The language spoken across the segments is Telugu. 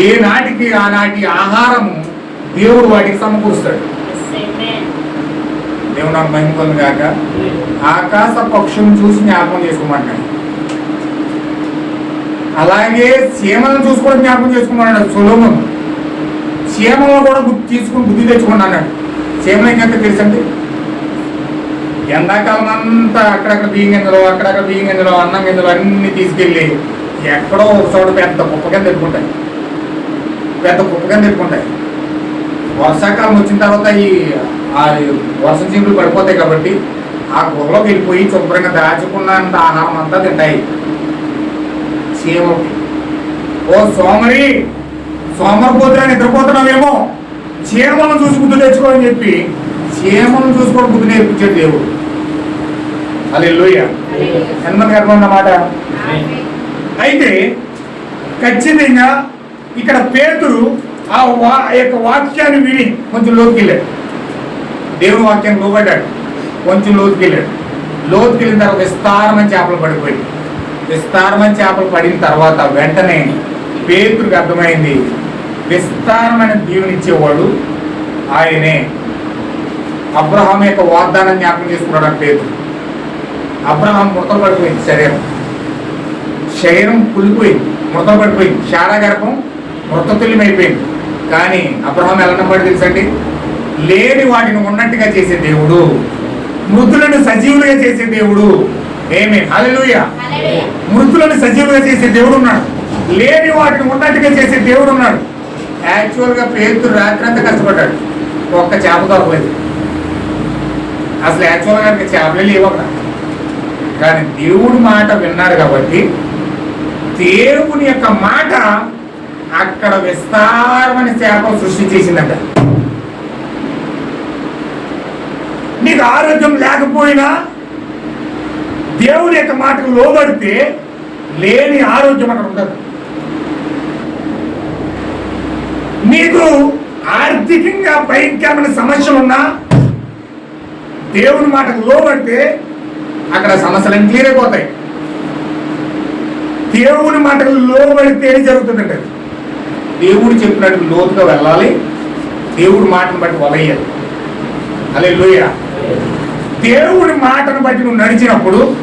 ఏ నాటికి ఆనాటి ఆహారము దేవుడు వాటికి సమకూరుస్తాడు. దేవుడు నాకు మహిమ పొంది కాక ఆకాశ పక్షులను చూసి జ్ఞాపకం చేసుకోమంటాడు అలాగే చీమలను చూసి కూడా జ్ఞాపకం చేసుకోమన్నాడు సులభం చీమలను కూడా గుర్తు తీసుకుని బుద్ధి తెచ్చుకోండి అన్నాడు. చీమలు ఇంకెంత తెలుసండి? ఎండాకాలం అంతా అక్కడక్కడ బియ్యం గింజలు అక్కడక్కడ బియ్యం గింజలు అన్నం గింజలు అన్ని తీసుకెళ్ళి ఎక్కడో ఒక చోట పెద్ద కుప్ప కింద పెట్టుకుంటాయి. పెద్ద కుప్ప కింద పెట్టుకుంటాయి వర్షాకాలం వచ్చిన తర్వాత ఈ ఆ వర్షం చీపులు పడిపోతాయి కాబట్టి ఆ గుహలోకి వెళ్ళిపోయి శుభ్రంగా దాచుకున్నంత ఆహారం అంతా తింటాయి. చీమలకి ఓ సోమరి సోమరిపోతున్నా నిద్రపోతున్నావేమో. చీమలను చూసి బుద్ధి తెచ్చుకో అని చెప్పి చీమలను చూసుకోవడం బుద్ధి నేర్పించాడు దేవుడు. అది లోయ ఎంతమంది అర్థం అన్నమాట. అయితే ఖచ్చితంగా ఇక్కడ పేతురు ఆ వా ఆ యొక్క వాక్యాన్ని విని కొంచెం లోతుకి వెళ్ళాడు దేవుని వాక్యం లోబడ్డాడు కొంచెం లోతుకి వెళ్ళాడు లోతుకి వెళ్ళిన తర్వాత విస్తారమైన చేపలు పడిపోయి విస్తారమైన చేపలు పడిన తర్వాత వెంటనే పేతురికి అర్థమైంది విస్తారమైన దీవెనిచ్చేవాడు ఆయనే. అబ్రహాం యొక్క వాగ్దానం జ్ఞాపకం చేసుకున్నాడు పేరు పేతురు. అబ్రహాం మృతం పడిపోయింది శరీరం. శరీరం కులిపోయింది మృతం పడిపోయింది. శారాగర్భం మృతతుల్యమైపోయింది. కానీ అబ్రహాం ఎలా నమ్మాడు తెలుసండి? లేని వాటిని ఉన్నట్టుగా చేసే దేవుడు మృతులను సజీవులుగా చేసే దేవుడు. ఏమి హల్లెలూయా మృతులను సజీవులుగా చేసే దేవుడు ఉన్నాడు. లేని వాటిని ఉన్నట్టుగా చేసే దేవుడు ఉన్నాడు. యాక్చువల్గా పేతురు రాత్రి అంతా కష్టపడ్డాడు. ఒక్క చేప దొరకలేదు అసలు యాక్చువల్గా చేపలే లేవు అక్కడ. కానీ దేవుడి మాట విన్నాడు కాబట్టి దేవుని యొక్క మాట అక్కడ విస్తారమైన చేపలు సృష్టి చేసిందంట. నీకు ఆరోగ్యం లేకపోయినా దేవుని యొక్క మాటకు లోబడితే లేని ఆరోగ్యం అక్కడ ఉండదు. నీకు ఆర్థికంగా భయంకరమైన సమస్యలు ఉన్నా దేవుని మాటకు లోబడితే అక్కడ సమస్యలన్నీ క్లియర్ అయిపోతాయి. దేవుని మాటకు లోబడితే ఏం జరుగుతుందంటే దేవుడు చెప్పినట్టు లోతుగా వెళ్ళాలి. దేవుడి మాటను బట్టి వలయ్యాలి. అలే లోయ దేవుడి మాటను బట్టి నువ్వు నడిచినప్పుడు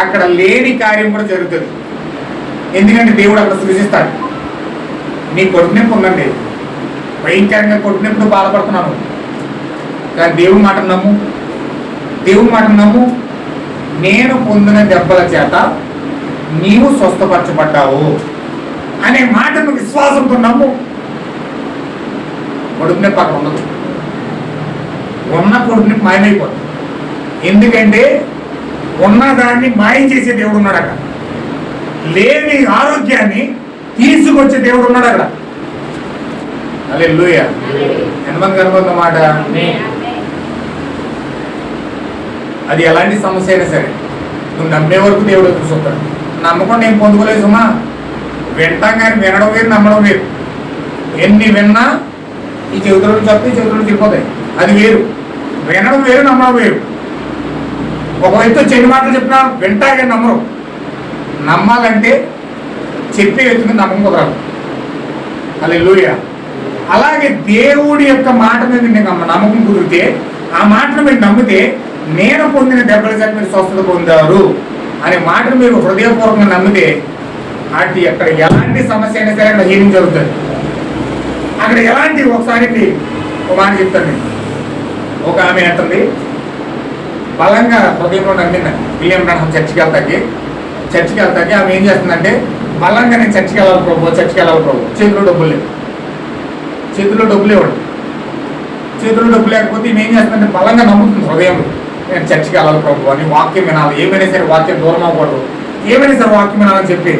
అక్కడ లేని కార్యం కూడా జరుగుతుంది. ఎందుకంటే దేవుడు అక్కడ సృజిస్తాడు. నీ కొడుకు ఉందండి భయంకరంగా కొడుకు బాధపడుతున్నాను. కానీ దేవుడి మాట నమ్ము. దేవుడి మాట నమ్ము. నేను పొందిన దెబ్బల చేత నీవు స్వస్థపరచబడ్డావు. అనే మాటను విశ్వాసంతో నమ్ము. కొడుకు నొప్పి అక్కడ ఉండదు. ఉన్న కొడుకుని మాయమైపోతుంది. ఎందుకంటే ఉన్నదాన్ని మాయం చేసే దేవుడు ఉన్నాడు అక్కడ. లేని ఆరోగ్యాన్ని తీసుకొచ్చే దేవుడు ఉన్నాడు అక్కడ. అలే లూయ ఎంతమంది కనుకుంది మాట. అది ఎలాంటి సమస్య అయినా సరే. నువ్వు నమ్మే వరకు దేవుడు చూస్తాడు. నమ్మకుండా ఏం పొందుకోలేదు సుమా? వింటాం కానీ వినడం వేరు నమ్మడం వేరు. ఎన్ని విన్నా ఈ చెవితుల చెప్తే వస్తే చెప్పిపోతాయి అది వేరు. వినడం వేరు నమ్మడం వేరు. ఒక వ్యక్తి చెడు మాటలు చెప్పినా వింటా కానీ నమ్మరు. నమ్మాలంటే చెప్పే వ్యక్తికి నమ్మకం కుదరదు. అలా లూయ అలాగే దేవుడి యొక్క మాట మీద మీకు నమ్మకం కుదిరితే ఆ మాటను మీరు నమ్మితే నేను పొందిన దెబ్బల చేత మీరు స్వస్థత పొందారు అనే మాటను మీరు హృదయపూర్వకంగా నమ్మితే అటు అక్కడ ఎలాంటి సమస్య అయినా సరే అక్కడ హీరింగ్ జరుగుతుంది. అక్కడ ఎలాంటి ఒకసారి ఒక మాట చెప్తాను. ఒక ఆమె అంటుంది బలంగా హృదయంలో నమ్మిందండి విలియం బ్రహ్మ చర్చికి వెళ్తాకి చర్చికి వెళ్తాకి ఆమె ఏం చేస్తుందంటే బలంగా నేను చర్చికి వెళ్ళాలి ప్రభు చర్చికి వెళ్ళాలి ప్రభు. చేతిలో డబ్బులు లేవు. చేతిలో డబ్బులు ఇవ్వడు చేతిలో డబ్బు లేకపోతే ఈమె ఏం చేస్తుందంటే బలంగా నమ్ముతుంది హృదయంలో. నేను చర్చికి వెళ్ళాలి ప్రభు అని వాక్యం వినాలి. ఏమైనా సరే వాక్యం దూరం అవ్వకూడదు. ఏమైనా సరే వాక్యం వినాలని చెప్పి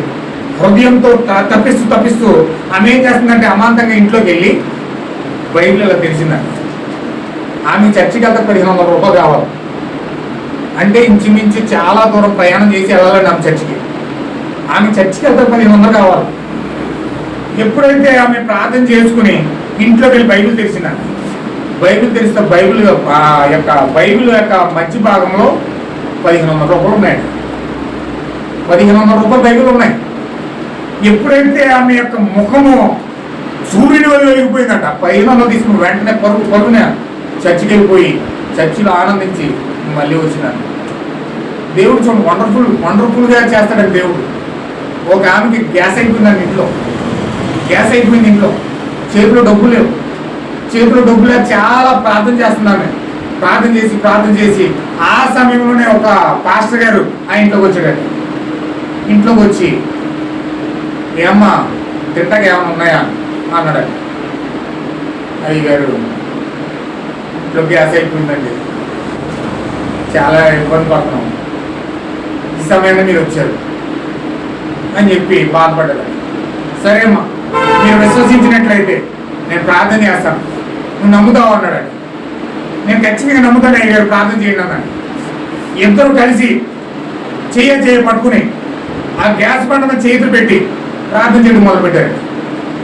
హృదయంతో త- తప్పిస్తూ తప్పిస్తూ ఆమె ఏం చేస్తుందంటే అమాంతంగా ఇంట్లోకి వెళ్ళి బైబిల్ అలా తెలిసిందంట. ఆమె చర్చికి వెళ్తే పదిహేను వందల రూపాయలు కావాలి. అంటే ఇంచుమించు చాలా దూరం ప్రయాణం చేసి వెళ్ళాలండి ఆమె చర్చికి. ఆమె చర్చికి వెళ్తే పదిహేను వందలు కావాలి. ఎప్పుడైతే ఆమె ప్రార్థన చేసుకుని ఇంట్లోకి వెళ్ళి బైబిల్ తెలిసిన బైబిల్ తెరిస్తే బైబిల్ యొక్క- ఆ యొక్క బైబిల్ యొక్క మధ్య భాగంలో పదిహేను వందల రూపాయలు ఉన్నాయండి పదిహేను వందల రూపాయలు బైబిల్ ఉన్నాయి. ఎప్పుడైతే ఆమె యొక్క ముఖము సూర్యుని వల్ల వెలిగిపోయిందట పైన తీసుకుని వెంటనే పరుగు పరుగున చర్చికి వెళ్ళిపోయి చర్చిలో ఆనందించి మళ్ళీ వచ్చినాను దేవుడు చూడండి వండర్ఫుల్ వండర్ఫుల్గా చేస్తాడండి దేవుడు. ఒక ఆమెకి గ్యాస్ అయిపోయిందండి ఇంట్లో. గ్యాస్ అయిపోయింది ఇంట్లో. చేతిలో డబ్బు లేవు. చేతిలో డబ్బులు లేక చాలా ప్రార్థన చేస్తున్నాను ప్రార్థన చేసి ప్రార్థన చేసి ఆ సమయంలోనే ఒక పాస్టర్ గారు ఆ ఇంట్లోకి వచ్చాడు ఇంట్లోకి వచ్చి ఏమ్మా తింటాక ఏమైనా ఉన్నాయా? అన్నాడు. అయ్యగారు ఇంట్లో గ్యాస్ అయిపోయిందండి. చాలా ఇబ్బంది పడుతున్నాం. ఈ సమయంలో మీరు వచ్చారు అని చెప్పి బాధపడ్డాడు. సరే అమ్మా మీరు విశ్వసించినట్లయితే నేను ప్రార్థన చేస్తాను. నువ్వు నమ్ముతావు? అన్నాడు. నేను ఖచ్చితంగా నమ్ముతాను అయ్యారు ప్రార్థన చేయండి అన్నాడు. ఇద్దరు కలిసి చెయ్య చేయ పట్టుకుని ఆ గ్యాస్ బండ మీద చేతులు పెట్టి ప్రార్థన చేయడం మొదలు పెట్టారు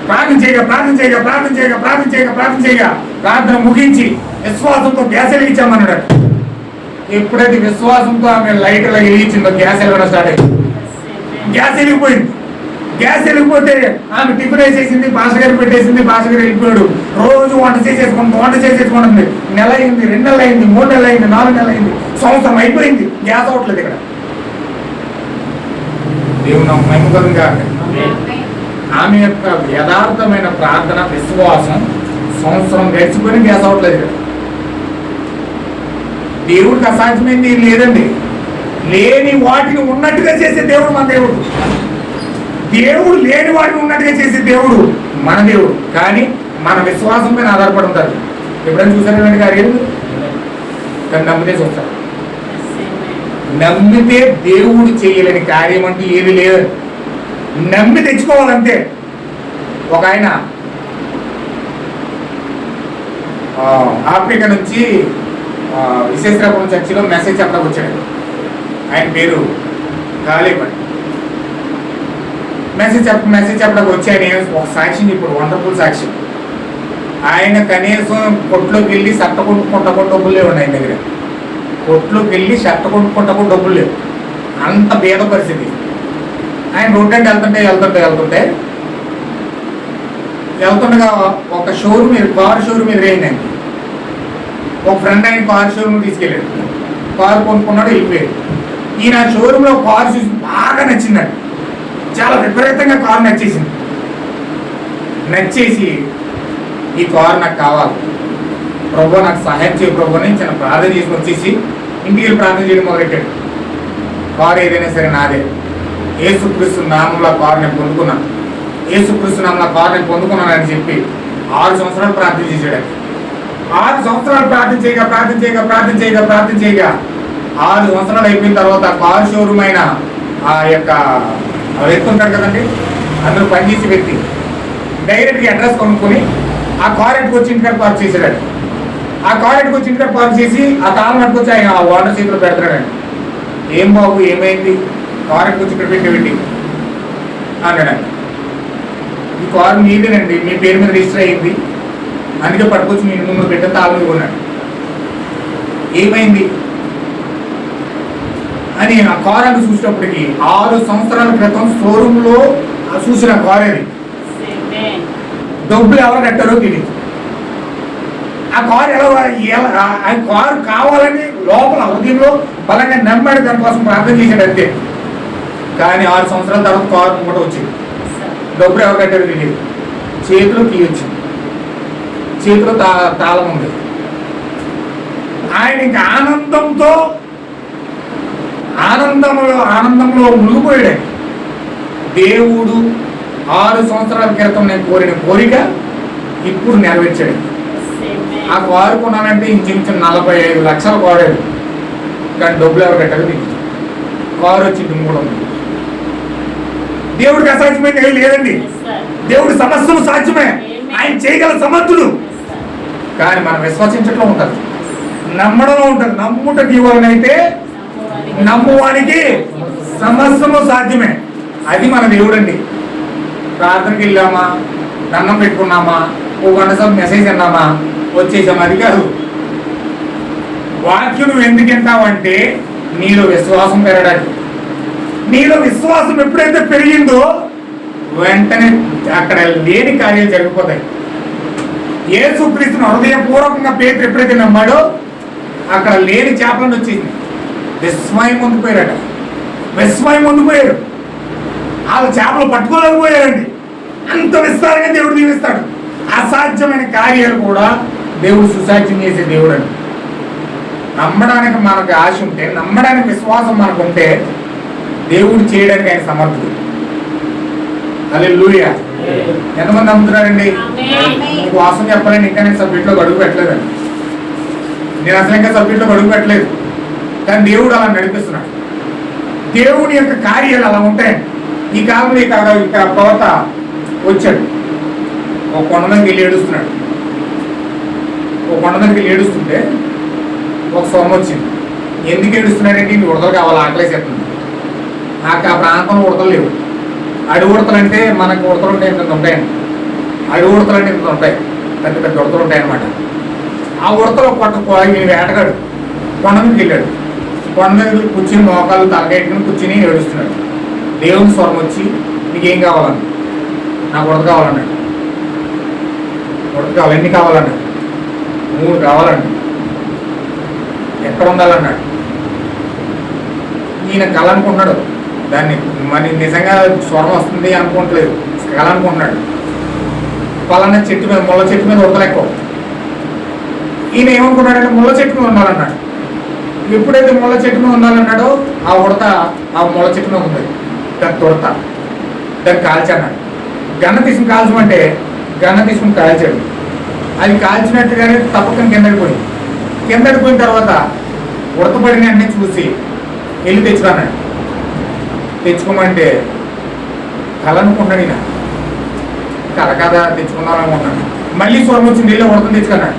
ప్రార్థన చేయగా ప్రార్థన చేయగా ప్రార్థన చేయగా ప్రార్థన చేయగా ప్రార్థన చేయగా ప్రార్థన ముగించి విశ్వాసంతో గ్యాస్ వెలిగించామన్నాడు ఎప్పుడైతే విశ్వాసంతో ఆమె లైట్ లా వెలిగించిందో గ్యాస్ వెలగడం స్టార్ట్ అయింది గ్యాస్ వెలిగిపోయింది గ్యాస్ వెళ్ళిపోతే ఆమె టిఫిన్ వేసేసింది భాష గారు పెట్టేసింది భాష గారు వెళ్ళిపోయాడు. రోజు వంట చేసేసుకుంటుంది వంట చేసేసుకుంటుంది. నెల అయింది రెండు నెలలు అయింది మూడు నెలలు అయింది నాలుగు నెలలు అయింది సంవత్సరం అయిపోయింది. గ్యాస్ అవ్వట్లేదు ఇక్కడ. దేవుని మహిమకరంగా ఆమె యొక్క యథార్థమైన ప్రార్థన విశ్వాసం సంవత్సరం గడిచిపోయిన గ్యాస్ అవ్వట్లేదు దేవుడికి అసాధ్యమైంది లేదండి. లేని వాటిని ఉన్నట్టుగా చేసే దేవుడు మన దేవుడు. దేవుడు లేని వాటిని ఉన్నట్టుగా చేసే దేవుడు మన దేవుడు. కానీ మన విశ్వాసం మీద ఆధారపడి ఉంటారు. ఎప్పుడైనా చూసారండి కార్యం కానీ నమ్మితే చూస్తారు. నమ్మితే దేవుడు చేయలేని కార్యం అంటూ ఏది లేదు. నమ్మి తెచ్చుకోవాలంతే. ఒక ఆయన ఆఫ్రికా నుంచి ఆ, చర్చిలో మెసేజ్ చెప్పడానికి వచ్చాడు. ఆయన పేరు కాళీపడి మెసేజ్ చెప్ప మెసేజ్ చెప్పడానికి వచ్చి ఆయన ఒక సాక్షిని ఇప్పుడు వండర్ఫుల్ సాక్షి ఆయన కనీసం కొట్లోకి వెళ్ళి సట్ట కొట్టుకుంటా కూడా డబ్బులు లేవు ఆయన దగ్గర. కొట్లోకి వెళ్ళి షర్ట్ కొట్టుకుంటా కూడా డబ్బులు లేవు. అంత భేద పరిస్థితి. ఆయన రోడ్డు అంటే వెళ్తుంటే వెళ్తుంటే వెళ్తుంటే వెళ్తుండగా ఒక షోరూమ్ మీద కార్ షోరూమ్ ఎదురైందండి ఒక ఫ్రెండ్ ఆయన కార్ షోరూమ్ తీసుకెళ్ళాడు. కారు కొనుక్కున్నాడు వెళ్ళిపోయాడు. ఈయన షోరూంలో కారు చూసి బాగా నచ్చిందండి చాలా విపరీతంగా కారు నచ్చేసింది. నచ్చేసి ఈ కారు నాకు కావాలి. ప్రభు నాకు సహాయం చేయ ప్రభు అని చిన్న ప్రార్థన చేసి వచ్చేసి ఇంటికి ప్రార్థన చేయడం మొదలెట్టాడు. కారు ఏదైనా సరే నాదే. ఏసుక్రీస్తు నామంలో కారుని పొందుకున్నాను ఏసుక్రీస్తు నామంలో కారుని పొందుకున్నానని పొందుకున్నాను అని చెప్పి ఆరు సంవత్సరాలు ప్రార్థన చేశాడు. ఆరు సంవత్సరాలు ప్రార్థన చేయగా ప్రార్థన చేయగా ప్రార్థన చేయగా ప్రార్థన చేయగా ఆరు సంవత్సరాలు అయిపోయిన తర్వాత కారు షోరూమ్ అయిన ఆ యొక్క వ్యక్తి ఉంటారు కదండి. అందరూ పనిచేసే వ్యక్తి. డైరెక్ట్గా అడ్రస్ కొనుక్కొని ఆ కార్ ఎట్టుకు వచ్చి ఇంటికాడ పార్క్ చేశాడు ఆ కార్ ఎట్టుకు వచ్చి ఇంటికాడ పార్క్ చేసి ఆ తాళం పట్టుకొచ్చి ఆయన ఆ ఓనర్ చేతిలో పెడతాడండి ఏం బాబు ఏమైంది? కార్ ఎట్టుకొచ్చి ఇక్కడ అన్నాడు ఈ కారు మీదేనండి మీ పేరు మీద రిజిస్టర్ అయ్యింది. అందుకే పట్టుకొచ్చి మీ ముందు పెట్టే తాళం కొన్నాడు ఏమైంది? అని ఆ కార్ అని చూసినప్పటికి ఆరు సంవత్సరాల క్రితం షోరూంలో చూసిన కార్ అది డబ్బులు ఎవరు కట్టారో తెలియదు ఆ కారు ఎలా ఆ- ఆ కారు కావాలని లోపల హృదయంలో బలంగా నమ్మాడు దానికోసం ప్రార్థన చేశాడు అంతే. కానీ ఆరు సంవత్సరాల తర్వాత కారు కూడా వచ్చింది. డబ్బులు ఎవరు కట్టారు తెలియదు చేతిలో కీ వచ్చింది. చేతిలో తా తాళం ఉంది. ఆయన ఇంకా ఆనందంతో ఆనందంలో ఆనందంలో మునిగిపోయాడు దేవుడు ఆరు సంవత్సరాల క్రితం నేను కోరిన కోరిక ఇప్పుడు నెరవేర్చాడు. ఆ కారు కొనాలంటే ఇంచుమించు నలభై ఐదు లక్షలు కోడాడు కానీ డబ్బులు ఎవరు కట్టారు కారు వచ్చి మూడు ఉంది దేవుడికి అసాధ్యమైన లేదండి. దేవుడి సమస్యలు సాధ్యమే. ఆయన చేయగల సమర్థుడు కానీ మనం విశ్వసించట్లో ఉంటుంది నమ్మడంలో ఉంటుంది నమ్ముట ఇవ్వాలనైతే నమ్మువానికి సమస్తము సాధ్యమే. అది మన దేవుడండి. ప్రార్థనకి వెళ్ళామా? దండం పెట్టుకున్నామా? ఓ గంట సేపు మెసేజ్ అన్నామా వచ్చేసాం అది కాదు. వాక్యం నువ్వు ఎందుకు వింటావంటే నీలో విశ్వాసం పెరగడానికి. నీలో విశ్వాసం ఎప్పుడైతే పెరిగిందో వెంటనే అక్కడ లేని కార్యాలు జరిగిపోతాయి. యేసుక్రీస్తుని హృదయపూర్వకంగా పేరు ఎప్పుడైతే నమ్మాడో అక్కడ లేని చేపలను వచ్చింది విస్మయం పొందిపోయారట విస్మయం పొందిపోయారు వాళ్ళ చేపలు పట్టుకోలేకపోయారండి. అంత విస్తారంగా దేవుడు దీవిస్తాడు. అసాధ్యమైన కార్యాలు కూడా దేవుడు సుసాధ్యం చేసే దేవుడు అండి. నమ్మడానికి మనకు ఆశ ఉంటే నమ్మడానికి విశ్వాసం మనకు ఉంటే దేవుడు చేయడానికి ఆయన సమర్థుడు. అదే లూయా ఎంతమంది నమ్ముతున్నారండి? మీకు వాసన చెప్పాలండి ఇంకా నేను సబ్జెక్ట్లో అడుగు పెట్టలేదండి. నేను అసలు ఇంకా సబ్జెక్ట్లో అడుగు పెట్టలేదు. కానీ దేవుడు అలా నడిపిస్తున్నాడు. దేవుని యొక్క కార్యాలు అలా ఉంటాయి. ఈ కాలంలో ఇక ఇక ప్రవత వచ్చాడు. ఒక కొండ మీదకి వెళ్ళి ఏడుస్తున్నాడు. ఒక కొండ మీదకి వెళ్ళి ఏడుస్తుంటే ఒక సొమ్మ వచ్చింది. ఎందుకు ఏడుస్తున్నాడంటే ఇన్ని ఉడతలు కావాలి? ఆకలేసేస్తుంది. నాకు ఆ ప్రాంతంలో ఉడతలు లేవు. అడుగు ఉడతలంటే అంటే మనకు ఉడతలు ఉంటాయి ఇంత ఉంటాయండి. అడుగు ఉడతలంటే అంటే ఇంత ఉంటాయి. పెద్ద పెద్ద ఉడతలు ఉంటాయన్నమాట. ఆ ఉడతలు పట్టు వేటగాడు కొండ మీదకి వెళ్ళాడు. కొండ మీద కూర్చుని మోకాలు తలకెట్టుకుని కూర్చుని ఏడుస్తున్నాడు. దేవుని స్వరం వచ్చి నీకేం కావాలని నాకు ఉడత కావాలన్నాడు ఉడత కావాలి ఎన్ని కావాలన్నాడు మూడు కావాలండి ఎక్కడ ఉండాలన్నాడు? ఈయన కళ అనుకుంటున్నాడు. దాన్ని మరి నిజంగా స్వరం వస్తుంది అనుకోవట్లేదు. కళ అనుకుంటున్నాడు పలానా చెట్టు మీద ముళ్ళ చెట్టు మీద ఉడతలెక్కువ ఈయన ఏమనుకున్నాడంటే ముళ్ళ చెట్టు మీద ఉండాలన్నాడు. ఎప్పుడైతే ముళ్ళ చెట్టు మీద ఉండాలన్నాడో ఆ ఉడత ఆ ముళ్ళ చెట్టు మీద ఉంది. దాన్ని ఉడత దాన్ని కాల్చన్నాడు. గన్న తీసుకుని కాల్చమంటే గన్న తీసుకుని కాల్చాడు. అది కాల్చినట్టుగానే తప్పకం కిందకి పోయింది. కిందకి పోయిన తర్వాత ఉడతపడిన అన్నీ చూసి వెళ్ళి తెచ్చుకున్నాడు. తెచ్చుకోమంటే కళ ఈయన కల కదా తెచ్చుకుందాం అనుకుంటున్నాడు మళ్ళీ స్వరం వచ్చింది వెళ్ళి ఉడతను తెచ్చుకున్నాడు?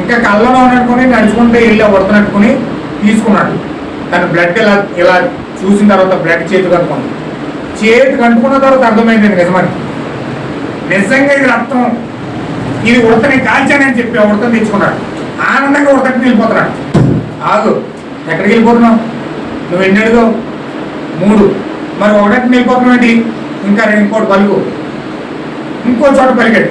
ఇంకా కళ్ళలో అనుకుని నడుచుకుంటే వెళ్ళి ఉడతనట్టుకుని తీసుకున్నాడు. తన బ్లడ్ ఇలా ఇలా చూసిన తర్వాత బ్లడ్ చేతి కనుక్కుంది చేతి కనుక్కున్న తర్వాత అర్థమైంది నిజమని. నిజంగా ఇది రక్తం. ఇది ఉడతని కాల్చానని చెప్పి ఆ ఉడతను తెచ్చుకున్నాడు. ఆనందంగా ఉడతకి వెళ్ళిపోతున్నాడు. ఆగు ఎక్కడికి వెళ్ళిపోతున్నావు? నువ్వు ఎన్ని అడుగు మూడు. మరి ఒకటి వెళ్ళిపోతున్నావు ఏంటి? ఇంకా ఇంకోటి పలుకు. ఇంకో చోట పలికాడు.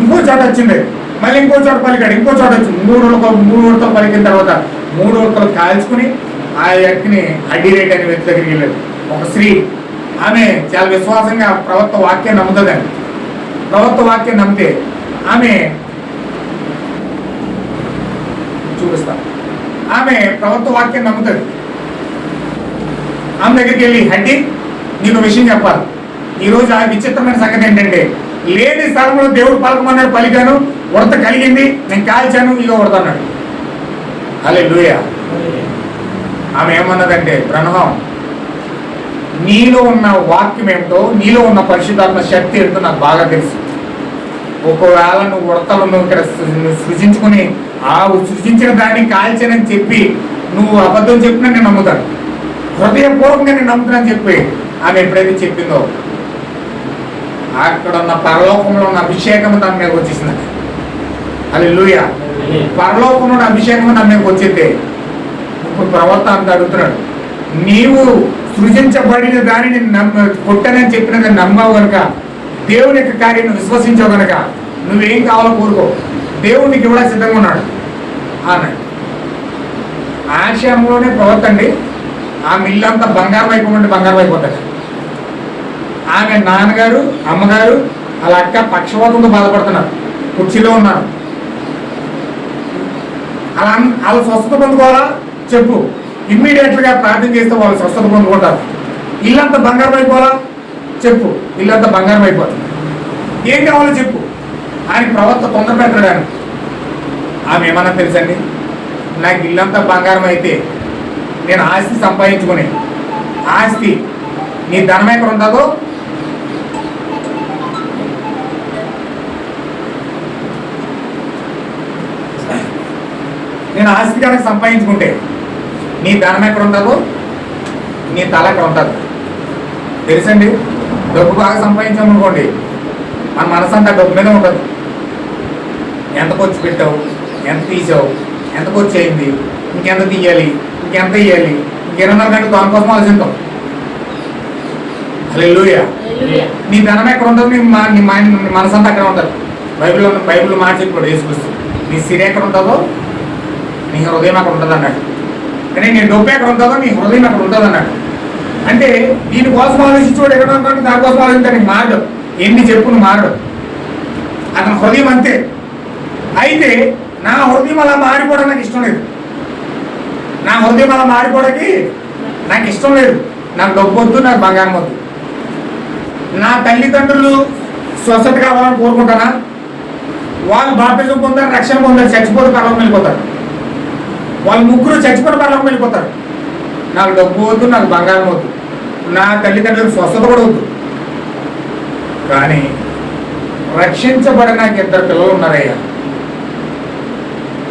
ఇంకో చోట వచ్చింది. మళ్ళీ ఇంకో చోట పలికాడు. ఇంకో చోట వచ్చింది. మూడు మూడు ఉడతలు పలికిన తర్వాత మూడు ఉడతలు కాల్చుకుని ఆ వ్యక్తిని అడిరేట్ అనే వ్యక్తి దగ్గరికి వెళ్ళాడు. ఒక స్త్రీ. ఆమె చాలా విశ్వాసంగా ప్రవక్త వాక్యం నమ్ముతుందండి ప్రవక్త వాక్యం నమ్మితే ఆమె చూపిస్తా. ఆమె ప్రవక్త వాక్యం నమ్ముతుంది. ఆమె దగ్గరికి వెళ్ళి హడ్డి నీకు విషయం చెప్పాలి. ఈరోజు ఆ విచిత్రమైన సంగతి ఏంటంటే లేని స్థలంలో దేవుడు పలకమన్నాడు పలికాను ఉడత కలిగింది నేను కాల్చాను ఇక ఉడతన్నాడు అలే లూయ ఆమె ఏమన్నదంటే బ్రహ్మం నీలో ఉన్న వాక్యం ఏమిటో నీలో ఉన్న పరిశుద్ధాత్మ శక్తి ఏంటో నాకు బాగా తెలుసు. ఒకవేళ నువ్వు ఉడతలు నువ్వు ఇక్కడ సృజించుకుని ఆ సృజించిన దాన్ని కాల్చానని చెప్పి నువ్వు అబద్ధం చెప్పినా నేను నమ్ముతాను హృదయపూర్వకంగా నేను నమ్ముతానని చెప్పి ఆమె ఎప్పుడైతే చెప్పిందో అక్కడ ఉన్న పరలోకంలో ఉన్న అభిషేకం తన మీద వచ్చేసింది. అది లూయ పరలోకంలో ఉన్న అభిషేకం నా మీదకి వచ్చింది ఇప్పుడు ప్రవర్త అంత అడుగుతున్నాడు నీవు సృజించబడిన దానిని నమ్మ కొట్టనని చెప్పినది నమ్మావు గనుక దేవుని యొక్క కార్యం విశ్వసించావు గనుక నువ్వేం కావాలో కోరుకో. దేవునికి కూడా సిద్ధంగా ఉన్నాడు. అన్నాడు ఆశయంలోనే ప్రవర్త అండి ఆ మిల్లంతా బంగారం అయిపోమంటే బంగారం అయిపోతుంది ఆమె నాన్నగారు అమ్మగారు వాళ్ళ అక్క పక్షవాతంతో బాధపడుతున్నారు. కుర్చీలో ఉన్నారు. అలా వాళ్ళ వాళ్ళు స్వస్థత పొందుకోవాలా? చెప్పు. ఇమ్మీడియట్గా ప్రార్థన చేస్తే వాళ్ళు స్వస్థత పొందుకుంటారు. ఇల్లంతా బంగారం అయిపోవాలా చెప్పు. ఇల్లంతా బంగారం అయిపోతుంది ఏం కావాలో చెప్పు. ఆయన ప్రవర్త తొందర పెట్టడానికి ఆమె ఏమన్నా తెలుసండి? నాకు ఇల్లంతా బంగారం అయితే నేను ఆస్తి సంపాదించుకుని. ఆస్తి నీ ధనం ఎక్కడ ఉంటుందో నేను ఆస్తి కనుక సంపాదించుకుంటే నీ ధనం ఎక్కడ ఉండదు నీ తల ఎక్కడ ఉంటుంది తెలుసండి? డబ్బు బాగా సంపాదించామనుకోండి మన మనసు అంతా డబ్బు మీద ఉంటుంది. ఎంత ఖర్చు పెట్టావు? ఎంత తీసావు? ఎంత ఖర్చు అయింది? ఇంకెంత తీయాలి? ఇంకెంత ఇవ్వాలి ఇంక ఇరవై నాలుగు గంటలు దానికోసం ఆలోచిస్తాం హల్లెలూయా. హల్లెలూయా. నీ ధనం ఎక్కడ ఉంటుంది నీ మా నీ మైండ్ నీ మనసంతా అక్కడ ఉంటుంది. బైబిల్లో బైబిల్ మాట చెప్పాడు యేసుక్రీస్తు. నీ సిరి ఎక్కడ ఉంటుందో నీ హృదయం అక్కడ ఉంటుంది అన్నాడు. కానీ నీ డబ్బు ఎక్కడ ఉంటుందో నీ హృదయం అక్కడ ఉంటుంది అన్నాడు. అంటే దీనికోసం ఆలోచించుకోడు ఎక్కడ ఉంటాడు? దానికోసం ఆలోచించడానికి మారడు. ఎన్ని చెప్పును మారడు. అతని హృదయం అంతే. అయితే నా హృదయం అలా మారిపోవడం నాకు ఇష్టం లేదు. నా హృదయం అలా మారిపోవడానికి నాకు ఇష్టం లేదు. నాకు డబ్బు వద్దు నాకు బంగారం వద్దు. నా తల్లిదండ్రులు స్వస్థత కావాలని కోరుకుంటానా? వాళ్ళు బాప్తిజం పొందారు రక్షణ పొందారు చచ్చిపోతే పర్లోకం వెళ్ళిపోతారు. వాళ్ళు ముగ్గురు చచ్చిపోతే పర్లోకం వెళ్ళిపోతారు. నాకు డబ్బు వద్దు నాకు బంగారం వద్దు. నా తల్లిదండ్రులకు స్వస్థత కూడా వద్దు. కానీ రక్షించబడిన నాకు ఇద్దరు పిల్లలు ఉన్నారయ్యా.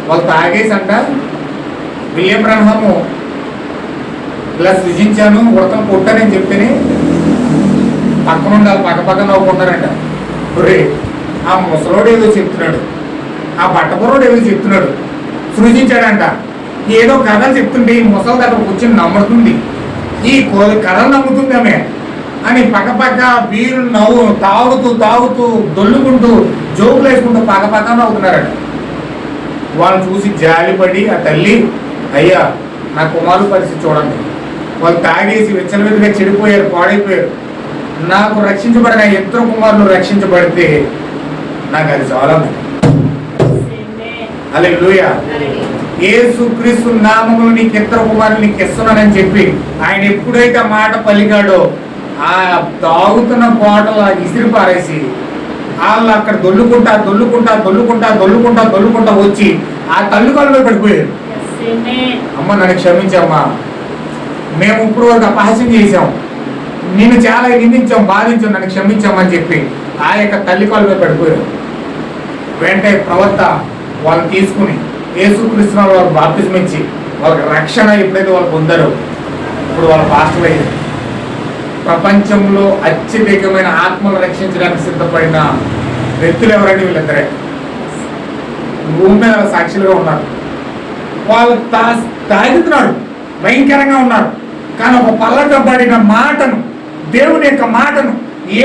వాళ్ళు తాగేసి అంట విలియం బ్రహ్మము. ఇలా సృజించాను ఉడతం పుట్టానని చెప్తేనే పక్కన ఉండాలి పక్క పక్కన నవ్వుకున్నారంట ఒరే ఆ ముసలోడు ఏదో చెప్తున్నాడు. ఆ బట్టపురోడు ఏదో చెప్తున్నాడు. సృజించాడంట. ఏదో కథలు చెప్తుంటే ఈ ముసలి దగ్గర కూర్చొని నమ్ముతుంది. ఈ కథలు నమ్ముతుంది ఆమె. అని పక్క పక్క బీరు నవ్వు తాగుతూ తాగుతూ దొల్లుకుంటూ జోకులు వేసుకుంటూ పక్క పక్క నవ్వుతున్నారట. వాళ్ళని చూసి జాలిపడి ఆ తల్లి అయ్యా నా కుమారు పరిస్థితి చూడండి. వాళ్ళు తాగేసి విచ్చలవిడిగా చెడిపోయారు పాడైపోయారు. నాకు రక్షించబడిన ఇద్దరు కుమారులు రక్షించబడితే నాకు అది చాలా ఆమేన్. అలా లూయా ఏసు క్రీస్తు నామములు నీకు ఇద్దరు కుమారులు నీకు ఇస్తున్నానని చెప్పి ఆయన ఎప్పుడైతే ఆ మాట పలికాడో ఆ తాగుతున్న బాటలు ఇసిరి పారేసి వాళ్ళు అక్కడ దొల్లుకుంటా దొల్లుకుంటా దొల్లుకుంటా దొల్లుకుంటా దొల్లుకుంటా వచ్చి ఆ తల్లి పడిపోయారు. అమ్మ నన్ను క్షమించమ్మా. మేము ఇప్పుడు వరకు అపహాస్యం చేశాం. నేను చాలా నిందించాం బాధించాం నన్ను క్షమించామని చెప్పి ఆ యొక్క తల్లి కాలు మీద పడిపోయారు. వెంటనే ప్రవర్త వాళ్ళని తీసుకుని యేసుకృష్ణ వాళ్ళకి బాప్తిజం ఇచ్చి వాళ్ళకి రక్షణ ఎప్పుడైతే వాళ్ళు పొందారో ఇప్పుడు వాళ్ళ పాస్టర్ అయ్యారు. ప్రపంచంలో అత్యధికమైన ఆత్మను రక్షించడానికి సిద్ధపడిన వ్యక్తులు ఎవరండి వీళ్ళిద్దరే? భూమి మీద సాక్షులుగా ఉన్నారు. వాళ్ళు తా తాగుతున్నాడు. భయంకరంగా ఉన్నారు. కానీ ఒక పల్లకబడిన మాటను దేవుని యొక్క మాటను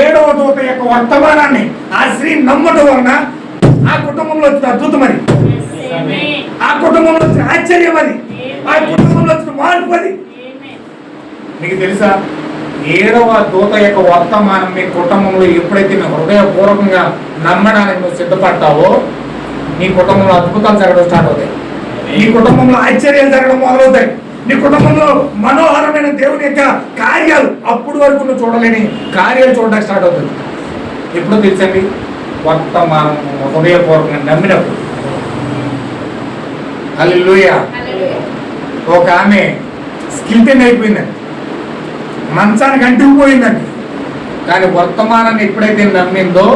ఏడవ దూత యొక్క వర్తమానాన్ని ఆ స్త్రీ నమ్మటం వలన ఆ కుటుంబంలో వచ్చిన అద్భుతం అది. ఆ కుటుంబంలో వచ్చిన ఆశ్చర్యం అది. ఆ కుటుంబంలో వచ్చిన మార్పు అది. మీకు తెలుసా? ఏడవ దూత యొక్క వర్తమానం మీ కుటుంబంలో ఎప్పుడైతే నువ్వు హృదయపూర్వకంగా నమ్మడానికి నువ్వు సిద్ధపడతావో నీ కుటుంబంలో అద్భుతాలు జరగడం స్టార్ట్ అవుతాయి. నీ కుటుంబంలో ఆశ్చర్యాలు జరగడం మొదలవుతాయి. నీ కుటుంబంలో మనోహరమైన దేవుని యొక్క కార్యాలు అప్పుడు వరకు నువ్వు చూడలేని కార్యాలు చూడడానికి స్టార్ట్ అవుతుంది. ఎప్పుడు తెలుసండి వర్తమానం హృదయపూర్వకంగా నమ్మినప్పుడు. Hallelujah. ఒక ఆమె స్కిల్టెన్ అయిపోయిందండి. మంచానికి అంటుకుపోయిందండి కానీ వర్తమానాన్ని ఎప్పుడైతే నమ్మిందో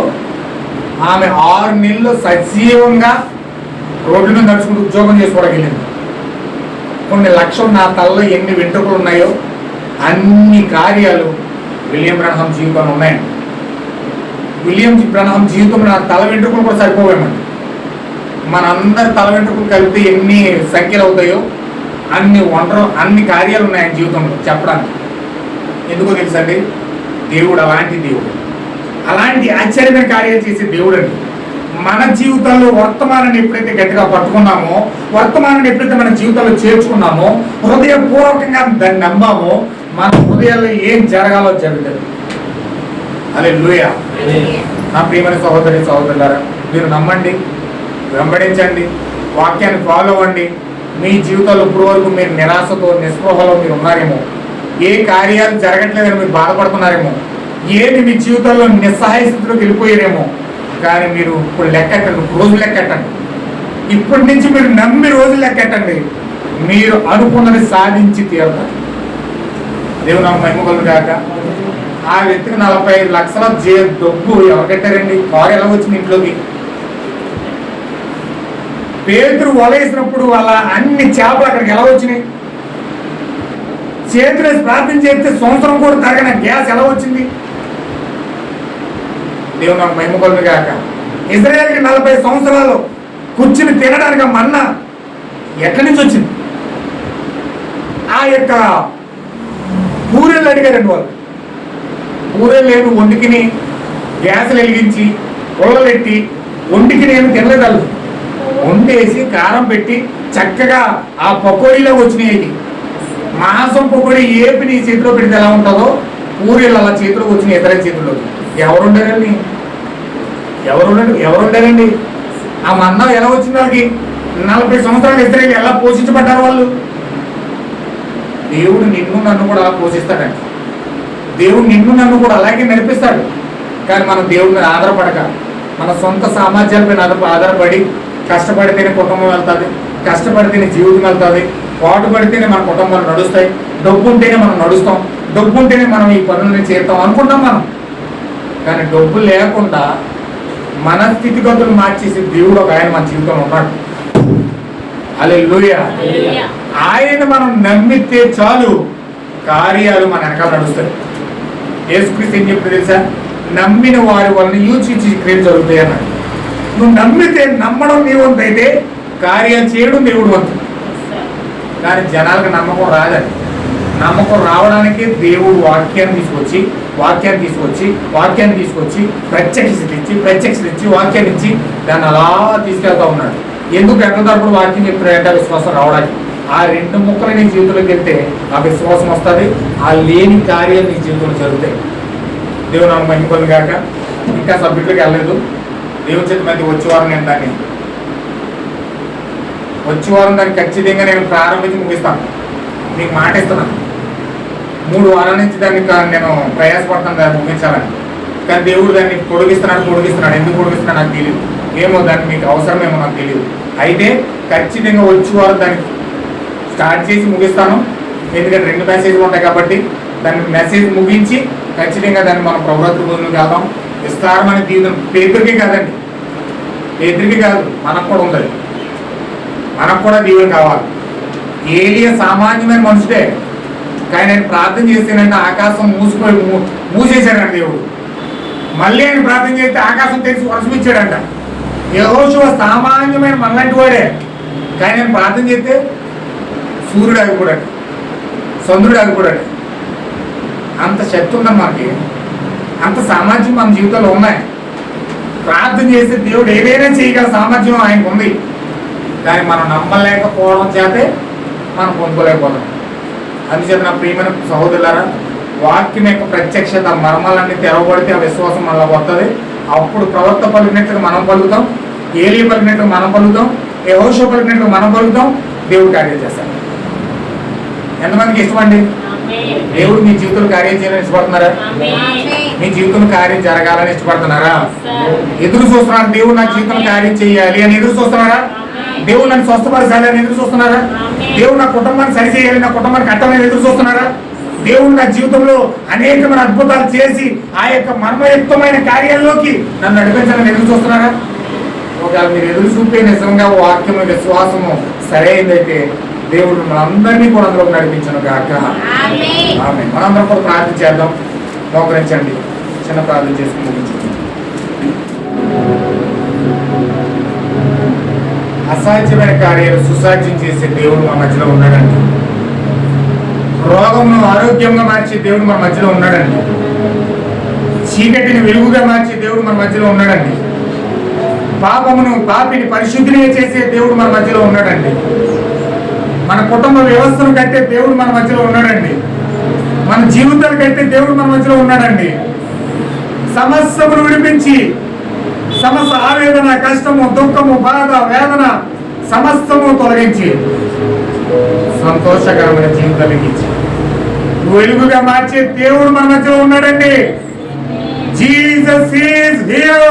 ఆమె ఆరు నెలలు సజీవంగా రోడ్డు మీద నడుచుకుంటూ ఉద్యోగం చేసుకోవడానికి వెళ్ళింది. కొన్ని లక్షలు నా తలలో ఎన్ని వెంట్రుకలు ఉన్నాయో అన్ని కార్యాలు విలియం బ్రహం జీవితంలో ఉన్నాయండి విలియం బ్రహం జీవితంలో నా తల వెంట్రుకలు కూడా సరిపోవేమండి మనందరి తల వెంట్రుకలు కలిపితే ఎన్ని సంఖ్యలు అవుతాయో అన్ని వండరు అన్ని కార్యాలు ఉన్నాయి ఆయన జీవితంలో చెప్పడానికి. ఎందుకో తెలుసండి? దేవుడు అలాంటి దేవుడు. అలాంటి ఆశ్చర్యమైన కార్యాలు చేసే దేవుడు అండి మన జీవితంలో వర్తమానాన్ని ఎప్పుడైతే గట్టిగా పట్టుకున్నామో వర్తమానాన్ని ఎప్పుడైతే మన జీవితంలో చేర్చుకున్నామో హృదయపూర్వకంగా దాన్ని నమ్మామో మన హృదయాల్లో ఏం జరగాలో జరుగుతుంది. అదే లూయా. నా ప్రియమైన సహోదరి సహోదరులారా మీరు నమ్మండి వెంబడించండి వాక్యాన్ని ఫాలో అవ్వండి. మీ జీవితంలో ఇప్పుడు వరకు మీరు నిరాశతో నిస్పృహలో మీరు ఉన్నారేమో ఏ కార్యాలు జరగట్లేదని మీరు బాధపడుతున్నారేమో ఏది మీ జీవితంలో నిస్సహాయ స్థితిలోకి వెళ్ళిపోయారేమో కానీ మీరు ఇప్పుడు లెక్కెట్టండి రోజు లెక్కెట్టండి ఇప్పటి నుంచి మీరు నమ్మి రోజు లెక్కెట్టండి మీరు అనుకున్నది సాధించి తీరుతారు. దేవుడు నా మహిమగలు కాక ఆ వ్యక్తికి నలభై ఐదు లక్షల జే డబ్బు ఎవరికెట్టారండి? కారు ఎలా వచ్చింది ఇంట్లోకి? పేతురు వలేసినప్పుడు వాళ్ళ అన్ని చేపలు అక్కడికి ఎలా వచ్చినాయి? చేతులు వేసి ప్రార్థన చేస్తే సంవత్సరం కూడా తరగన గ్యాస్ ఎలా వచ్చింది? దేవుడు నాకు మహిమగలను కాక ఇజ్రాయల్కి నలభై సంవత్సరాలు కూర్చుని తినడానికి మన్న ఎక్కడి నుంచి వచ్చింది? ఆ యొక్క పూరెళ్ళు అడిగారండి వాళ్ళు. కూర లేదు వండికిని గ్యాసులు వెలిగించి పుల్లలెట్టి వండికి నేను తినలేదు వండేసి కారం పెట్టి చక్కగా ఆ పకోడీలో వచ్చినాయి మాంసం పకోడీ ఏపి నీ చేతిలో పెడితే ఎలా ఉంటుందో? పూరీలు అలా చేతిలోకి వచ్చినాయి ఇతర చేతుల్లోకి ఎవరు ఎవరుండరు? ఎవరుండరండి? ఎవరు ఆ మన్నం ఎలా వచ్చింది వాళ్ళకి? నలభై సంవత్సరాలు ఇద్దరికి ఎలా పోషించబడ్డారు వాళ్ళు? దేవుడు నిన్ను నన్ను కూడా అలా పోషిస్తాడండి. దేవుడు నిన్ను నన్ను కూడా అలాగే నడిపిస్తాడు. కానీ మనం దేవుడి మీద ఆధారపడక మన సొంత సామర్థ్యాల మీద ఆధారపడి కష్టపడితేనే కుటుంబం వెళ్తుంది కష్టపడితేనే జీవితం వెళ్తుంది పాటు పడితేనే మన కుటుంబాలు నడుస్తాయి డబ్బు ఉంటేనే మనం నడుస్తాం డబ్బు ఉంటేనే మనం ఈ పనులని చేరుతాం అనుకుంటాం మనం. కానీ డబ్బు లేకుండా మన స్థితిగతులు మార్చేసి దేవుడు ఒక ఆయన మన జీవితంలో ఉన్నాడు. అలే హల్లెలూయా. ఆయన మనం నమ్మితే చాలు కార్యాలు మన వెనకాల నడుస్తాయి. యేసుక్రీస్తు ఏం చెప్తుంది తెలుసా? నమ్మిన వారి వలన యూచి క్రియలు జరుగుతాయి అన్నాడు. నువ్వు నమ్మితే నమ్మడం నీ వంతు అయితే కార్యాలు చేయడం దేవుడు వంతు. కానీ జనాలకు నమ్మకం రాదని నమ్మకం రావడానికి దేవుడు వాక్యాన్ని తీసుకొచ్చి వాక్యాన్ని తీసుకొచ్చి వాక్యాన్ని తీసుకొచ్చి ప్రత్యక్షత ఇచ్చి ప్రత్యక్షత ఇచ్చి వాక్యాన్ని ఇచ్చి దాన్ని అలా తీసుకెళ్తా ఉన్నాడు. ఎందుకు ఎక్కడ తరపుడు వాక్యం చెప్తున్నాడంటే విశ్వాసం రావడానికి? ఆ రెండు ముక్కలు నీ జీవితంలోకి వెళ్తే ఆ విశ్వాసం వస్తుంది ఆ లేని కార్యాలు నీ జీవితంలో జరుగుతాయి. దేవుడు నాకు మంచి కాక ఇంకా సబ్జెక్టులకు వెళ్ళలేదు. దేవుని చేతి మంది వచ్చేవారు నేను దాన్ని వచ్చేవారం దాన్ని ఖచ్చితంగా నేను ప్రారంభించి ముగిస్తాను. మీకు మాట ఇస్తున్నాను. మూడు వారాల నుంచి దాన్ని నేను ప్రయాసపడతాను దాన్ని ముగించాలని. కానీ దేవుడు దాన్ని పొడిగిస్తున్నాడు పొడిగిస్తున్నాడు. ఎందుకు పొడిగిస్తున్నాడు నాకు తెలియదు ఏమో దానికి మీకు అవసరమేమో నాకు తెలియదు అయితే ఖచ్చితంగా వచ్చి వారు దాన్ని స్టార్ట్ చేసి ముగిస్తాను. ఎందుకంటే రెండు మెసేజ్లు ఉంటాయి కాబట్టి దాన్ని మెసేజ్ ముగించి ఖచ్చితంగా దాన్ని మనం ప్రభుత్వ భూమిలోకి వెళ్దాం. విస్తారమైన జీవితం. పేదరికి కాదండి. పేదరికి కాదు. మనకు కూడా ఉంది మనకు కూడా దీవెన కావాలి. ఏలియ సామాన్యమైన మనుషుడే. కానీ నేను ప్రార్థన చేస్తేనంటే ఆకాశం మూసిపోయి మూ- మూసేశాడంట దేవుడు. మళ్ళీ ఆయన ప్రార్థన చేస్తే ఆకాశం తెరిచి వర్షమిచ్చాడంట ఇచ్చాడంట సామాన్యమైన మనలాంటి వాడే. కానీ నేను ప్రార్థన చేస్తే సూర్యుడు ఆగిపోడాడు చంద్రుడు ఆగిపోడాడు అంత శక్తి ఉందని మనకి. అంత సామర్థ్యం మన జీవితంలో ఉన్నాయి. ప్రార్థన చేస్తే దేవుడు ఏదైనా చేయగల సామర్థ్యం ఆయనకు ఉంది కానీ మనం నమ్మలేకపోవడం చేతే మనం పొందుకోలేకపోతాం అందుచేత నా ప్రియమైన సహోదరులారా వాక్యం యొక్క ప్రత్యక్షత మర్మాలన్నీ తెరవబడితే ఆ విశ్వాసం మనలో వస్తుంది అప్పుడు ప్రవక్త పలికినట్లుగా మనం పలుకుతాం ఏలియ పలికినట్లు మనం పలుకుతాం యహోషో పలికినట్లు మనం పలుకుతాం దేవుడు కార్యం చేస్తాడు ఎంతమందికి ఇష్టమండి. దేవుడు మీ జీవితంలో కార్యం చేయాలని ఇష్టపడుతున్నారా. మీ జీవితంలో కార్యం జరగాలని ఇష్టపడుతున్నారా. ఎదురు చూస్తున్నారు దేవుడు నా జీవితంలో కార్యం చేయాలి అని ఎదురు చూస్తున్నారా. దేవుడు నన్ను స్వస్థపరచాలి అని ఎదురు చూస్తున్నారా. దేవుడు నా కుటుంబాన్ని సరి చేయాలి నా కుటుంబాన్ని కట్టాలని ఎదురు చూస్తున్నారా? దేవుడు నా జీవితంలో అనేకమైన అద్భుతాలు చేసి ఆ యొక్క మర్మయుక్తమైన కార్యాల్లోకి నన్ను నడిపించాలని ఎదురు చూస్తున్నారా? ఒకవేళ మీరు ఎదురు చూపే నిజంగా వాక్యము విశ్వాసము సరైనదైతే దేవుడు మనందరినీ కూడా అందులో నడిపించను. ఆమె మనందరం కూడా ప్రార్థన చేద్దాం. మోకరించండి. చిన్న ప్రార్థన చేసుకుని ముగించండి అసాధ్యమైన కార్యాలు సుసాధ్యం చేసే దేవుడు మా మధ్యలో ఉన్నాడండి. రోగమును ఆరోగ్యంగా మార్చే దేవుడు మన మధ్యలో ఉన్నాడండి. చీకటిని వెలుగుగా మార్చే దేవుడు మన మధ్యలో ఉన్నాడండి. పాపమును పాపిని పరిశుద్ధిని చేసే దేవుడు మన మధ్యలో ఉన్నాడండి. మన కుటుంబ వ్యవస్థను కట్టే దేవుడు మన మధ్యలో ఉన్నాడండి. మన జీవితాలు కట్టే దేవుడు మన మధ్యలో ఉన్నాడండి. సమస్యను విడిపించి సమస్త ఆవేదన కష్టము దుఃఖము బాధ వేదన సమస్తము తొలగించి సంతోషకరమైన జీవితం ఇచ్చి. వెలుగుగా మార్చే దేవుడు మన మధ్య ఉన్నాడండి. జీసస్ ఈజ్ హియర్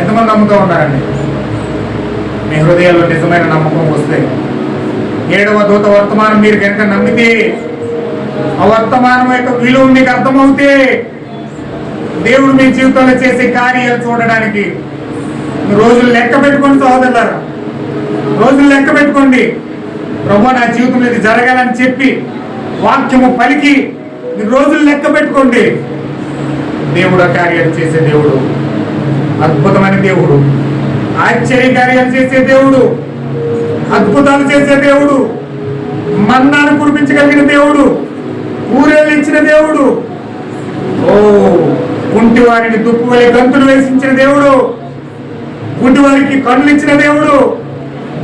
ఎంతమంది నమ్ముతూ ఉన్నారండి? మీ హృదయాల్లో నిజమైన నమ్మకం వస్తే ఏడవ దూత వర్తమానం మీరు కనుక నమ్మితే ఆ వర్తమానం యొక్క విలువ మీకు అర్థమవుతే దేవుడు మీ జీవితంలో చేసే కార్యాలు చూడడానికి. రోజులు లెక్క పెట్టుకోండి సహోదరులారా. రోజులు లెక్క పెట్టుకోండి. ప్రభు నా జీవితంలో ఇది జరగాలని చెప్పి వాక్యము పలికి రోజులు లెక్క పెట్టుకోండి. దేవుడు ఆ కార్యాలు చేసే దేవుడు. అద్భుతమైన దేవుడు. ఆశ్చర్య కార్యాలు చేసే దేవుడు. అద్భుతాలు చేసే దేవుడు. మన్నాను కురిపించగలిగిన దేవుడు. ఊరేళ్ళు ఇచ్చిన దేవుడు. ఓ కుంటి వారిని దుప్పు వలె గంతులు వేసించిన దేవుడు. కుంటి వారికి కన్నులు ఇచ్చిన దేవుడు.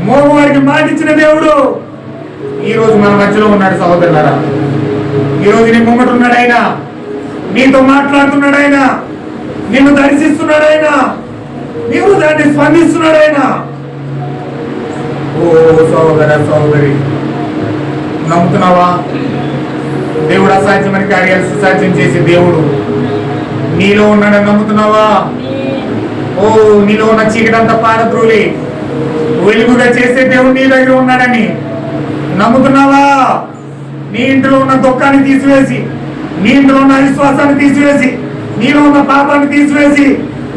మోగు వారికి మాట ఇచ్చిన దేవుడు. ఈ రోజు మన మధ్యలో ఉన్నాడు సహోదరులారా. ఈ నీ ముంగటున్నాడు ఆయన. నీతో మాట్లాడుతున్నాడు ఆయన. నిన్ను దర్శిస్తున్నాడు ఆయన. నీవు దాన్ని స్పందిస్తున్నాడు ఆయన. ఓ సహోదర సహోదరి నమ్ముతున్నావా? దేవుడు అసాధ్యమని కార్యాలు సుసాధ్యం చేసే దేవుడు. నీలో ఉన్నాడని నమ్ముతున్నావా? ఓ నీలో ఉన్న చీకటంతా పారద్రోలి. వెలుగుగా చేసే దేవుడు నీ దగ్గర ఉన్నాడని నమ్ముతున్నావా? నీ ఇంట్లో ఉన్న దుఃఖాన్ని తీసివేసి నీ ఇంట్లో ఉన్న అవిశ్వాసాన్ని తీసివేసి నీలో ఉన్న పాపాన్ని తీసివేసి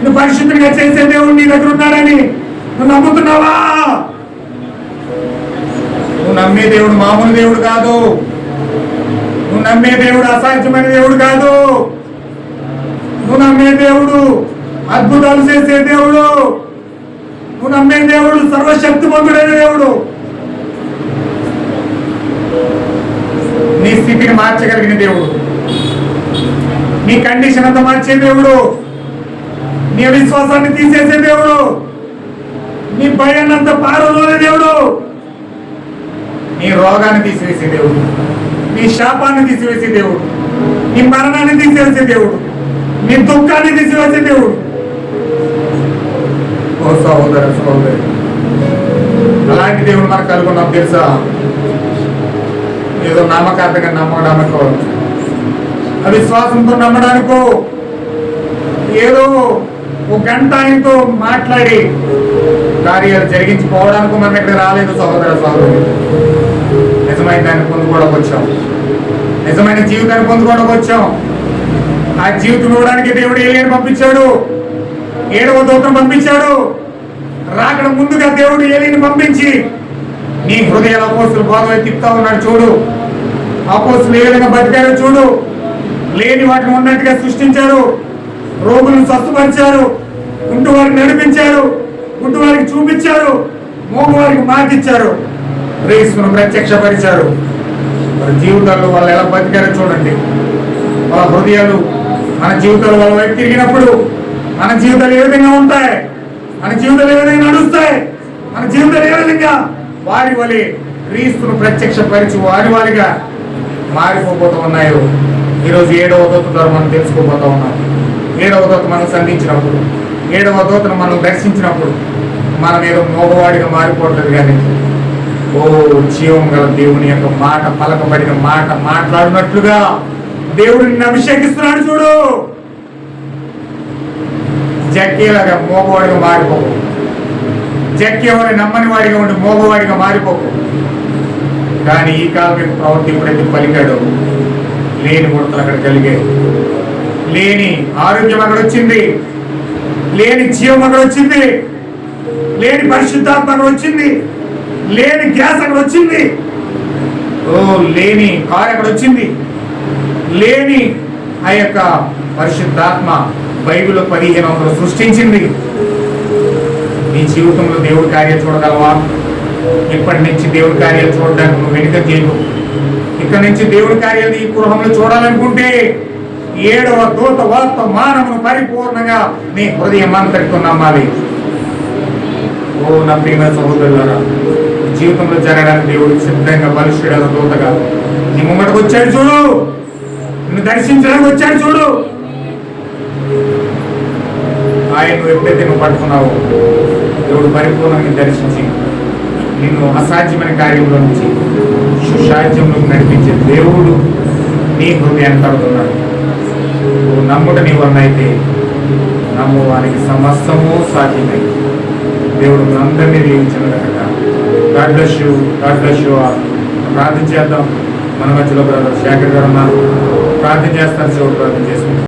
నువ్వు పరిశుద్ధంగా చేసే దేవుడు నీ దగ్గర ఉన్నాడని నువ్వు నమ్ముతున్నావా? నువ్వు నమ్మే దేవుడు మామూలు దేవుడు కాదు. నువ్వు నమ్మే దేవుడు అసాధ్యమైన దేవుడు కాదు. నువ్వు నమ్మే దేవుడు అద్భుతాలు చేసే దేవుడు. నువ్వు నమ్మే దేవుడు సర్వశక్తిమంతుడైన దేవుడు. నీ స్థితిని మార్చగలిగిన దేవుడు. నీ కండిషన్ అంతా మార్చే దేవుడు. నీ విశ్వాసాన్ని తీసేసే దేవుడు. నీ భయాన్ని అంతా పారలోనే దేవుడు. నీ రోగాన్ని తీసివేసే దేవుడు. నీ శాపాన్ని తీసివేసే దేవుడు. నీ మరణాన్ని తీసివేసే దేవుడు. నీ దుఃఖాన్ని తీసివేసి దేవుడు. ఓ సహోదర సహోదరి అలాంటి దేవుడు మనకు కలుగున్నాం తెలుసా? ఏదో నామకార్థంగా నమ్మడానికో అవిశ్వాసంతో నమ్మడానికో ఏదో ఒక గంట ఆయనతో మాట్లాడి కార్యాలు జరిగించుకోవడానికి మనం ఇక్కడ రాలేదు సహోదర సహోదరు నిజమైన దాన్ని పొందుకోవడానికి వచ్చాం. నిజమైన జీవితాన్ని పొందుకోవడానికి వచ్చాం. ఆ జీవితం ఇవ్వడానికి దేవుడు ఏలియని పంపించాడు. ఏడవ దూతం పంపించాడు. రాకడ ముందుగా దేవుడు ఏలియని పంపించి నీ హృదయాల అపోసులు బాగా తిప్పుతా ఉన్నాడు. చూడు. అపోసులు ఏ విధంగా బతికారో చూడు. లేని వాటిని ఉన్నట్టుగా సృష్టించారు. రోగులను స్వస్థపరిచారు. గుంటు వారికి నడిపించారు. గుంటు వారికి చూపించారు. మోగు వారికి మాటిచ్చారు. రేసును ప్రత్యక్షపరిచారు. వారి జీవితాల్లో వాళ్ళు ఎలా బతికారో చూడండి. వాళ్ళ హృదయాలు మన జీవితాలు వాళ్ళ వైపు తిరిగినప్పుడు మన జీవితాలు ఏ విధంగా ఉంటాయి? మన జీవితాలు ఏ విధంగా నడుస్తాయి? మన జీవితాలు ఏ విధంగా? వారి వలె క్రీస్తును ప్రత్యక్షపరిచి వారి వారిగా మారిపోతూ ఉన్నాయో. ఈరోజు ఏడవ దూత ద్వారా మనం తెలుసుకోబోతా ఉన్నాం. ఏడవ దోత మనం సంధించినప్పుడు ఏడవ దోతను మనం దర్శించినప్పుడు మనం ఏదో మోగవాడిగా మారిపోవట్లేదు కానీ ఓ జీవం గల దేవుని యొక్క మాట పలకబడిన మాట మాట్లాడినట్లుగా దేవుడు నిన్ను అభిషేకిస్తున్నాడు చూడు. జక్కేలాగా మోగవాడిగా మారిపోకు. జక్కేవాడి నమ్మని వాడిగా ఉండి మోగవాడిగా మారిపోకు. కానీ ఈ కాలం ప్రవృత్తి ఎప్పుడైతే పలికాడు లేని ముడతలు అక్కడ కలిగాయి. లేని ఆరోగ్యం అక్కడ వచ్చింది. లేని జీవం అక్కడ వచ్చింది. లేని పరిశుద్ధాత్మ అక్కడ వచ్చింది. లేని గ్యాస్ అక్కడ వచ్చింది. ఓ లేని కారు అక్కడ వచ్చింది. లేని ఆ యొక్క పరిశుద్ధాత్మ బైబిల్ పదిహేను వందలు సృష్టించింది. నీ జీవితంలో దేవుడి కార్యాలు చూడగలవా? ఇప్పటి నుంచి దేవుడి కార్యాలు చూడడానికి నువ్వు వెనుక చేయవు ఇక్కడ నుంచి దేవుడి కార్యాలు ఈ గృహంలో చూడాలనుకుంటే ఏడవ దూత వార్త మానవును పరిపూర్ణంగా నీ హృదయం అంతటితో నమ్మాలి. ఓ నా ప్రియమైన సహోదరులారా జీవితంలో జరగడానికి దేవుడు సిద్ధంగా బలుష్యుడైన దూతగా నీ ముంగటకు వచ్చాడు చూడు. నిన్ను దర్శించడానికి వచ్చాడు చూడు. ఆయన నువ్వు ఎప్పుడైతే నువ్వు పట్టుకున్నావు దేవుడు పరిపూర్ణంగా దర్శించి నిన్ను అసాధ్యమైన కార్యంలో నుంచి సుసాధ్యంలోకి నడిపించే దేవుడు నీ హృదయాన్ని తడుతున్నాడు నువ్వు నమ్ముట నీ వలన అయితే నమ్ము వారికి సమస్తము సాధ్యమై. దేవుడు అందరినీ దీవించిన కనుక God bless you God bless you ప్రార్థన చేద్దాం. మన మధ్యలో బ్రదర్ శేఖర్ గారు ఉన్నారు. ప్రార్థన చేస్తారు శివుడు ప్రార్థన చేసుకుంటాం